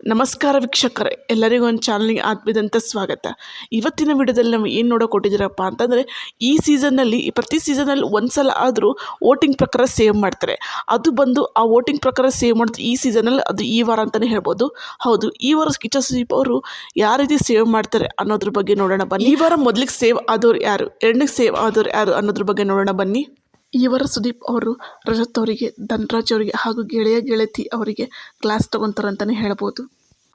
ನಮಸ್ಕಾರ ವೀಕ್ಷಕರೇ, ಎಲ್ಲರಿಗೂ ಒಂದು ಚಾನಲ್ಗೆ ಆತ್ಮೀಯದಂಥ ಸ್ವಾಗತ. ಇವತ್ತಿನ ವಿಡಿಯೋದಲ್ಲಿ ನಾವು ಏನು ನೋಡೋಕೆ ಕೊಟ್ಟಿದ್ದೀರಪ್ಪ ಅಂತಂದರೆ, ಈ ಸೀಸನ್ನಲ್ಲಿ, ಪ್ರತಿ ಸೀಸನಲ್ಲಿ ಒಂದು ಸಲ ಆದರೂ ವೋಟಿಂಗ್ ಪ್ರಕಾರ ಸೇವ್ ಮಾಡ್ತಾರೆ. ಅದು ಬಂದು ಆ ವೋಟಿಂಗ್ ಪ್ರಕಾರ ಸೇವ್ ಮಾಡೋದು ಈ ಸೀಸನಲ್ಲಿ ಅದು ಈ ವಾರ ಅಂತಲೇ ಹೇಳ್ಬೋದು. ಹೌದು, ಈ ವಾರ ಕಿಚ್ಚ ಸುದೀಪ್ ಅವರು ಯಾವ ರೀತಿ ಸೇವ್ ಮಾಡ್ತಾರೆ ಅನ್ನೋದ್ರ ಬಗ್ಗೆ ನೋಡೋಣ ಬನ್ನಿ. ಈ ವಾರ ಮೊದಲಿಗೆ ಸೇವ್ ಆದವ್ರು ಯಾರು? ಎರಡನೇ ಸೇವ್ ಆದವ್ರು ಯಾರು ಅನ್ನೋದ್ರ ಬಗ್ಗೆ ನೋಡೋಣ ಬನ್ನಿ. ಈ ಸುದೀಪ್ ಅವರು ರಜತ್ ಅವರಿಗೆ, ಧನ್ರಾಜ್ ಅವರಿಗೆ ಹಾಗೂ ಗೆಳೆಯ ಗೆಳತಿ ಅವರಿಗೆ ಕ್ಲಾಸ್ ತೊಗೊತಾರೆ ಅಂತಲೇ ಹೇಳ್ಬೋದು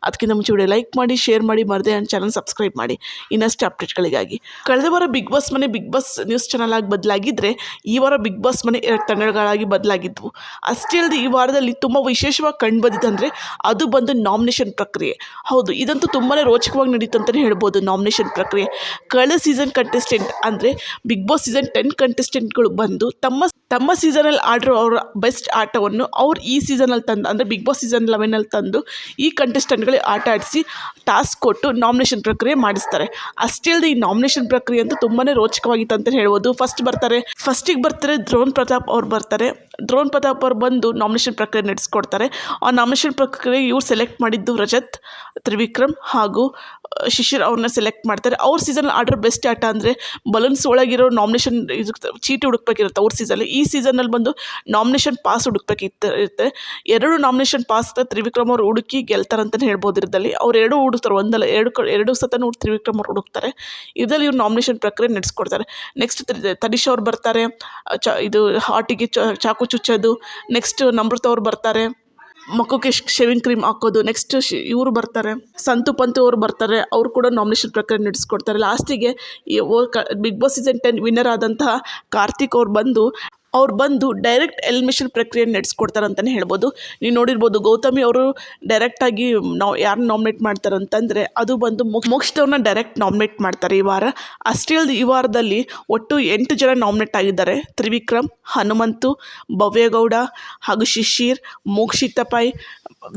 ಅದಕ್ಕಿಂತ ಮುಂಚೆ ವಿಡಿಯೋ ಲೈಕ್ ಮಾಡಿ, ಶೇರ್ ಮಾಡಿ, ಮರದೇ ನನ್ನ ಚಾನಲ್ ಸಬ್ಸ್ಕ್ರೈಬ್ ಮಾಡಿ. ಇನ್ನಷ್ಟು ಅಪ್ಡೇಟ್ಗಳಿಗಾಗಿ ಕಳೆದ ವಾರ ಬಿಗ್ ಬಾಸ್ ಮನೆ, ಬಿಗ್ ಬಾಸ್ ನ್ಯೂಸ್ ಚಾನಲ್ ಆಗಿ ಬದಲಾಗಿದ್ದರೆ ಈ ವಾರ ಬಿಗ್ ಬಾಸ್ ಮನೆ ಎರಡು ತಂಡಗಳಾಗಿ ಬದಲಾಗಿದ್ವು. ಅಷ್ಟೇ ಅಲ್ಲದೆ ಈ ವಾರದಲ್ಲಿ ತುಂಬ ವಿಶೇಷವಾಗಿ ಕಂಡು ಬಂದಿದ್ದಂದರೆ ಅದು ಬಂದು ನಾಮಿನೇಷನ್ ಪ್ರಕ್ರಿಯೆ. ಹೌದು, ಇದಂತೂ ತುಂಬಾ ರೋಚಕವಾಗಿ ನಡೀತು ಅಂತಲೇ ಹೇಳ್ಬೋದು ನಾಮಿನೇಷನ್ ಪ್ರಕ್ರಿಯೆ. ಕಳೆದ ಸೀಸನ್ ಕಂಟೆಸ್ಟೆಂಟ್ ಅಂದರೆ ಬಿಗ್ ಬಾಸ್ ಸೀಸನ್ ಟೆನ್ ಕಂಟೆಸ್ಟೆಂಟ್ಗಳು ಬಂದು ತಮ್ಮ ತಮ್ಮ ಸೀಸನಲ್ಲಿ ಆಡಿರೋ ಅವರ ಬೆಸ್ಟ್ ಆಟವನ್ನು ಅವ್ರು ಈ ಸೀಸನಲ್ಲಿ ತಂದು, ಅಂದರೆ ಬಿಗ್ ಬಾಸ್ ಸೀಸನ್ ಲೆವೆನಲ್ಲಿ ತಂದು ಈ ಆಟ ಆಡಿಸಿ ಟಾಸ್ಕ್ ಕೊಟ್ಟು ನಾಮಿನೇಷನ್ ಪ್ರಕ್ರಿಯೆ ಮಾಡಿಸ್ತಾರೆ. ಅಷ್ಟೇ ಅಲ್ಲದೆ ಈ ನಾಮಿನೇಷನ್ ಪ್ರಕ್ರಿಯೆ ಅಂತೂ ತುಂಬಾ ರೋಚಕವಾಗಿತ್ತು ಅಂತ ಹೇಳ್ಬೋದು. ಫಸ್ಟ್ ಬರ್ತಾರೆ ಫಸ್ಟಿಗೆ ಬರ್ತಾರೆ ದ್ರೋಣ್ ಪ್ರತಾಪ್ ಅವ್ರು ಬರ್ತಾರೆ. ದ್ರೋಣ್ ಪ್ರತಾಪ್ ಅವ್ರು ಬಂದು ನಾಮಿನೇಷನ್ ಪ್ರಕ್ರಿಯೆ ನಡೆಸ್ಕೊಡ್ತಾರೆ. ಆ ನಾಮಿನೇಷನ್ ಪ್ರಕ್ರಿಯೆ ಇವ್ರು ಸೆಲೆಕ್ಟ್ ಮಾಡಿದ್ದು ರಜತ್, ತ್ರಿವಿಕ್ರಮ್ ಹಾಗೂ ಶಿಶಿರ್ ಅವ್ರನ್ನ ಸೆಲೆಕ್ಟ್ ಮಾಡ್ತಾರೆ. ಅವ್ರ ಸೀಸನಲ್ಲಿ ಆರ್ಡರ್ ಬೆಸ್ಟ್ ಆಟ ಅಂದರೆ ಬಲೂನ್ಸ್ ಒಳಗಿರೋ ನಾಮಿನೇಷನ್ ಇದು ಚೀಟಿ ಹುಡುಕ್ಬೇಕಿರುತ್ತೆ ಅವ್ರ ಸೀಸನಲ್ಲಿ ಈ ಸೀಸನಲ್ಲಿ ಬಂದು ನಾಮಿನೇಷನ್ ಪಾಸ್ ಹುಡುಕ್ಬೇಕಿತ್ತು, ಇರುತ್ತೆ. ಎರಡು ನಾಮಿನೇಷನ್ ಪಾಸ್ ತ್ರಿವಿಕ್ರಮ್ ಅವ್ರು ಹುಡುಕಿ ಗೆಲ್ತಾರಂತ ಹೇಳ್ಬೋದು. ಇದ್ರಲ್ಲಿ ಅವ್ರು ಎರಡು ಹುಡುಕ್ತಾರೆ ಒಂದಲ್ಲ ಎರಡು ಕ, ಎರಡು ಸತನೂ ತ್ರಿವಿಕ್ರಮ್ ಅವ್ರು ಹುಡುಕ್ತಾರೆ. ಇದರಲ್ಲಿ ಇವ್ರು ನಾಮಿನೇಷನ್ ಪ್ರಕ್ರಿಯೆ ನಡೆಸ್ಕೊಡ್ತಾರೆ. ನೆಕ್ಸ್ಟ್ ತನಿಷ್ ಅವ್ರು ಬರ್ತಾರೆ, ಚ, ಇದು ಹಾರ್ಟಿಗೆ ಚಾಕು ಚುಚ್ಚೋದು. ನೆಕ್ಸ್ಟ್ ನಮೃತ ಅವ್ರು ಬರ್ತಾರೆ ಮಕ್ಕಕ್ಕೆ ಶೇವಿಂಗ್ ಕ್ರೀಮ್ ಹಾಕೋದು. ನೆಕ್ಸ್ಟ್ ಇವರು ಬರ್ತಾರೆ, ಸಂತು ಪಂತು ಅವರು ಬರ್ತಾರೆ, ಅವರು ಕೂಡ ನಾಮಿನೇಷನ್ ಪ್ರಕ್ರಿಯೆ ನಡೆಸ್ಕೊಡ್ತಾರೆ. ಲಾಸ್ಟಿಗೆ big boss season ten winner ಆದಂತಹ ಕಾರ್ತಿಕ್ ಅವ್ರು ಬಂದು ಅವ್ರು ಬಂದು ಡೈರೆಕ್ಟ್ ಎಲಿಮಿಷನ್ ಪ್ರಕ್ರಿಯೆ ನಡೆಸ್ಕೊಡ್ತಾರೆ ಅಂತಲೇ ಹೇಳ್ಬೋದು. ನೀವು ನೋಡಿರ್ಬೋದು ಗೌತಮಿ ಅವರು ಡೈರೆಕ್ಟಾಗಿ ನಾವು ಯಾರನ್ನ ನಾಮಿನೇಟ್ ಮಾಡ್ತಾರೆ ಅಂತಂದರೆ ಅದು ಬಂದು ಮೋಕ್ಷ ಮೋಕ್ಷದವ್ರನ್ನ ಡೈರೆಕ್ಟ್ ನಾಮಿನೇಟ್ ಮಾಡ್ತಾರೆ ಈ ವಾರ. ಅಷ್ಟೇ ಅಲ್ಲದೆ ಈ ವಾರದಲ್ಲಿ ಒಟ್ಟು ಎಂಟು ಜನ ನಾಮಿನೇಟ್ ಆಗಿದ್ದಾರೆ. ತ್ರಿವಿಕ್ರಮ್, ಹನುಮಂತು, ಭವ್ಯಗೌಡ ಹಾಗೂ ಶಿಶಿರ್ ಮೋಕ್ಷಿತ ಪೈ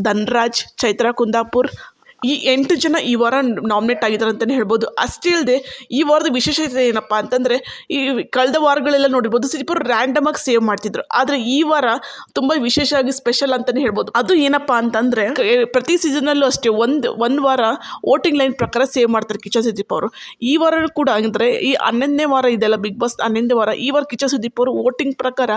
ಧನ್ರಾಜ್, ಚೈತ್ರಾ ಕುಂದಾಪುರ್ ಈ ಎಂಟು ಜನ ಈ ವಾರ ನಾಮಿನೇಟ್ ಆಗಿದ್ದಾರೆ ಅಂತಲೇ ಹೇಳ್ಬೋದು. ಅಷ್ಟೇ ಇಲ್ಲದೆ ಈ ವಾರದ ವಿಶೇಷತೆ ಏನಪ್ಪ ಅಂತಂದರೆ, ಈ ಕಳೆದ ವಾರಗಳೆಲ್ಲ ನೋಡಿರ್ಬೋದು, ಸಿರಿಪುರ್ ರ್ಯಾಂಡಮ್ ಆಗಿ ಸೇವ್ ಮಾಡ್ತಿದ್ರು. ಆದರೆ ಈ ವಾರ ತುಂಬ ವಿಶೇಷವಾಗಿ ಸ್ಪೆಷಲ್ ಅಂತಲೇ ಹೇಳ್ಬೋದು. ಅದು ಏನಪ್ಪ ಅಂತಂದರೆ ಪ್ರತಿ ಸೀಸನಲ್ಲೂ ಅಷ್ಟೇ ಒಂದು ಒಂದು ವಾರ ವೋಟಿಂಗ್ ಲೈನ್ ಪ್ರಕಾರ ಸೇವ್ ಮಾಡ್ತಾರೆ ಕಿಚನ್ ಸುದೀಪ್ ಅವರು. ಈ ವಾರ ಕೂಡ ಅಂದರೆ, ಈ ಹನ್ನೊಂದನೇ ವಾರ ಇದೆಲ್ಲ ಬಿಗ್ ಬಾಸ್ ಹನ್ನೊಂದನೇ ವಾರ ಈ ವಾರ ಕಿಚನ್ ಸುದೀಪ್ ಅವರು ವೋಟಿಂಗ್ ಪ್ರಕಾರ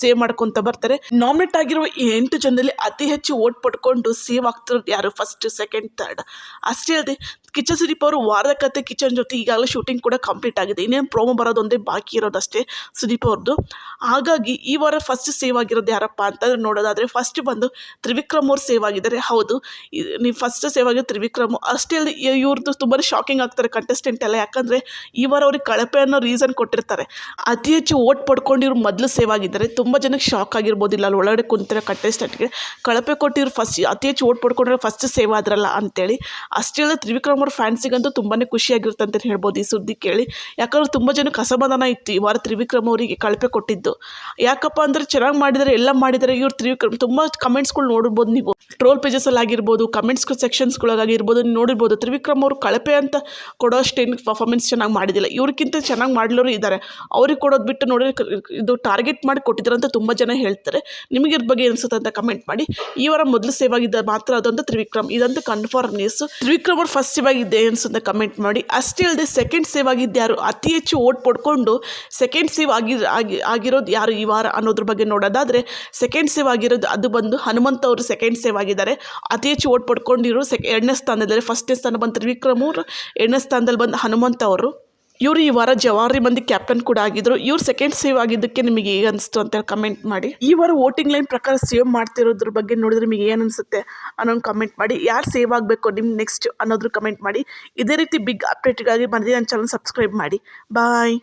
ಸೇವ್ ಮಾಡ್ಕೊತ ಬರ್ತಾರೆ. ನಾಮಿನೇಟ್ ಆಗಿರುವ ಈ ಎಂಟು ಜನದಲ್ಲಿ ಅತಿ ಹೆಚ್ಚು ವೋಟ್ ಪಡ್ಕೊಂಡು ಸೇವ್ ಆಗ್ತಿರೋದು ಯಾರು? ಫಸ್ಟ್ ಸೆಕೆಂಡ್ ಥರ್ಡ್ ಅಷ್ಟೇ ಅಲ್ಲದೆ ಕಿಚ್ಚ ಸುದೀಪ್ ಅವರು ವಾರದ ಕತೆ ಕಿಚನ್ ಜೊತೆ ಈಗಾಗಲೇ ಶೂಟಿಂಗ್ ಕೂಡ ಕಂಪ್ಲೀಟ್ ಆಗಿದೆ. ಇನ್ನೇನು ಪ್ರೋಮೋ ಬರೋದೊಂದೇ ಬಾಕಿ ಇರೋದಷ್ಟೇ ಸುದೀಪ್ ಅವ್ರದ್ದು ಹಾಗಾಗಿ ಈ ವಾರ ಫಸ್ಟ್ ಸೇವ್ ಆಗಿರೋದು ಯಾರಪ್ಪ ಅಂತ ನೋಡೋದಾದರೆ ಫಸ್ಟ್ ಬಂದು ತ್ರಿವಿಕ್ರಮ್ ಅವ್ರು ಸೇವ್ ಆಗಿದ್ದಾರೆ. ಹೌದು. ನೀವು ಫಸ್ಟ್ ಸೇವ್ ಆಗಿರೋ ತ್ರಿವಿಕ್ರಮ್ ಅಷ್ಟೇ ಅಲ್ಲದೆ ಇವ್ರದ್ದು ತುಂಬಾ ಶಾಕಿಂಗ್ ಆಗ್ತಾರೆ ಕಂಟೆಸ್ಟೆಂಟ್ ಎಲ್ಲ. ಯಾಕಂದರೆ ಈ ವಾರ ಅವ್ರಿಗೆ ಕಳಪೆ ಅನ್ನೋ ರೀಸನ್ ಕೊಟ್ಟಿರ್ತಾರೆ. ಅತಿ ಹೆಚ್ಚು ಓಟ್ ಪಡ್ಕೊಂಡು ಇವ್ರು ಮೊದಲು ಸೇವ್ ಆಗಿದ್ದಾರೆ. ತುಂಬ ಜನಕ್ಕೆ ಶಾಕ್ ಆಗಿರ್ಬೋದಿಲ್ಲ ಅಲ್ಲಿ ಒಳಗಡೆ ಕುಂತಿರೋ ಕಂಟೆಸ್ಟೆಂಟ್ಗೆ ಕಳಪೆ ಕೊಟ್ಟಿರೋ ಫಸ್ಟ್ ಅತಿ ಹೆಚ್ಚು ಓಟ್ ಪಡ್ಕೊಂಡಿರೋ ಫಸ್ಟ್ ಸೇವ್ ಆದ್ರಲ್ಲ ಅಂತೇಳಿ. ಅಷ್ಟೇ ತ್ರಿವಿಕ್ರಮ್ ಅವ್ರ ಫ್ಯಾನ್ಸಿಗಂತೂ ತುಂಬಾ ಖುಷಿಯಾಗಿರುತ್ತೆ ಅಂತ ಹೇಳ್ಬೋದು ಈ ಸುದ್ದಿ ಕೇಳಿ. ಯಾಕಂದ್ರೆ ತುಂಬ ಜನಕ್ಕೆ ಅಸಮಾಧಾನ ಇತ್ತು. ಈ ವಾರ ತ್ರಿವಿಕ್ರಮ್ ಅವರಿಗೆ ಕಳಪೆ ಕೊಟ್ಟಿದ್ದು. ಯಾಕಪ್ಪ ಅಂದ್ರೆ ಚೆನ್ನಾಗಿ ಮಾಡಿದರೆ, ಎಲ್ಲ ಮಾಡಿದರೆ. ಇವ್ರು ತ್ರಿವಿಕ್ರಮ್, ತುಂಬ ಕಮೆಂಟ್ಸ್ಗಳು ನೋಡಿರ್ಬೋದು ನೀವು. ಟ್ರೋಲ್ ಪೇಜಸಲ್ಲಿ ಆಗಿರ್ಬೋದು ಕಮೆಂಟ್ಸ್ ಸೆಕ್ಷನ್ಸ್ಗಳಾಗಿರ್ಬೋದು ನೋಡಿರ್ಬೋದು. ತ್ರಿವಿಕ್ರಮ್ ಅವರು ಕಳಪೆ ಅಂತ ಕೊಡೋ ಅಷ್ಟೇನು ಪರ್ಫಾರ್ಮೆನ್ಸ್ ಚೆನ್ನಾಗಿ ಮಾಡಿದಿಲ್ಲ. ಇವ್ರಿಗಿಂತ ಚೆನ್ನಾಗಿ ಮಾಡಲೋರು ಇದ್ದಾರೆ ಅವ್ರಿಗೆ ಕೊಡೋದು ಬಿಟ್ಟು ನೋಡಿ ಇದು ಟಾರ್ಗೆಟ್ ಮಾಡಿ ಕೊಟ್ಟಿದ್ದಾರೆ ಅಂತ ತುಂಬ ಜನ ಹೇಳ್ತಾರೆ. ನಿಮಗೆ ಇದ್ರ ಬಗ್ಗೆ ಅನಿಸುತ್ತೆ ಅಂತ ಕಮೆಂಟ್ ಮಾಡಿ. ಈ ವಾರ ಮೊದಲು ಸೇವ್ ಆಗಿದ್ದ ಮಾತ್ರ ಅದಂತ ತ್ರಿವಿಕ್ರಮ್. ಇದಂತೂ ಕನ್ಫರ್ಮ್ ನ್ಯೂಸ್ ತ್ರಿವಿಕ್ರಮ್ ಅವ್ರು ಫಸ್ಟ್ ಸೇವ್ ಆಗಿದ್ದೆ ಅನ್ಸುತ್ತೆ ಕಮೆಂಟ್ ಮಾಡಿ. ಅಷ್ಟೇ ಅಲ್ಲದೆ ಸೆಕೆಂಡ್ ಸೇವ್ ಆಗಿದ್ದು ಯಾರು? ಅತಿ ಹೆಚ್ಚು ಓಟ್ ಪಡ್ಕೊಂಡು ಸೆಕೆಂಡ್ ಸೇವ್ ಆಗಿ ಆಗಿ, ಆಗಿರೋದು ಯಾರು ಈ ವಾರ ಅನ್ನೋದ್ರ ಬಗ್ಗೆ ನೋಡೋದಾದರೆ ಸೆಕೆಂಡ್ ಸೇವ್ ಆಗಿರೋದು ಅದು ಬಂದು ಹನುಮಂತ ಅವರು ಸೆಕೆಂಡ್ ಸೇವ್ ಆಗಿದ್ದಾರೆ. ಅತಿ ಹೆಚ್ಚು ಓಟ್ ಪಡ್ಕೊಂಡಿರೋ ಸೆಕೆ ಎರಡನೇ ಸ್ಥಾನದಲ್ಲಿ ಫಸ್ಟ್ನೇ ಸ್ಥಾನ ಬಂದು ತ್ರಿವಿಕ್ರಮ್ ಅವರು, ಎರಡನೇ ಸ್ಥಾನದಲ್ಲಿ ಬಂದು ಹನುಮಂತ ಅವರು. ಇವರು ಈ ವಾರ ಜವಾರಿ ಮಂದಿ ಕ್ಯಾಪ್ಟನ್ ಕೂಡ ಆಗಿದ್ರು. ಇವ್ರು ಸೆಕೆಂಡ್ ಸೇವ್ ಆಗಿದ್ದಕ್ಕೆ ನಿಮಗೆ ಈಗ ಅನಿಸ್ತು ಅಂತ ಕಮೆಂಟ್ ಮಾಡಿ. ಈ ವಾರ ವೋಟಿಂಗ್ ಲೈನ್ ಪ್ರಕಾರ ಸೇವ್ ಮಾಡ್ತಿರೋದ್ರ ಬಗ್ಗೆ ನೋಡಿದ್ರೆ ನಿಮಗೆ ಏನು ಅನಿಸುತ್ತೆ ಅನ್ನೋ ಕಮೆಂಟ್ ಮಾಡಿ. ಯಾರು ಸೇವ್ ಆಗಬೇಕು ನಿಮ್ಮ ನೆಕ್ಸ್ಟ್ ಅನ್ನೋದ್ರ ಕಮೆಂಟ್ ಮಾಡಿ. ಇದೇ ರೀತಿ ಬಿಗ್ ಅಪ್ಡೇಟ್ಗಾಗಿ ಬಂದಿದೆ ನನ್ನ ಚಾನಲ್ ಸಬ್ಸ್ಕ್ರೈಬ್ ಮಾಡಿ. ಬಾಯ್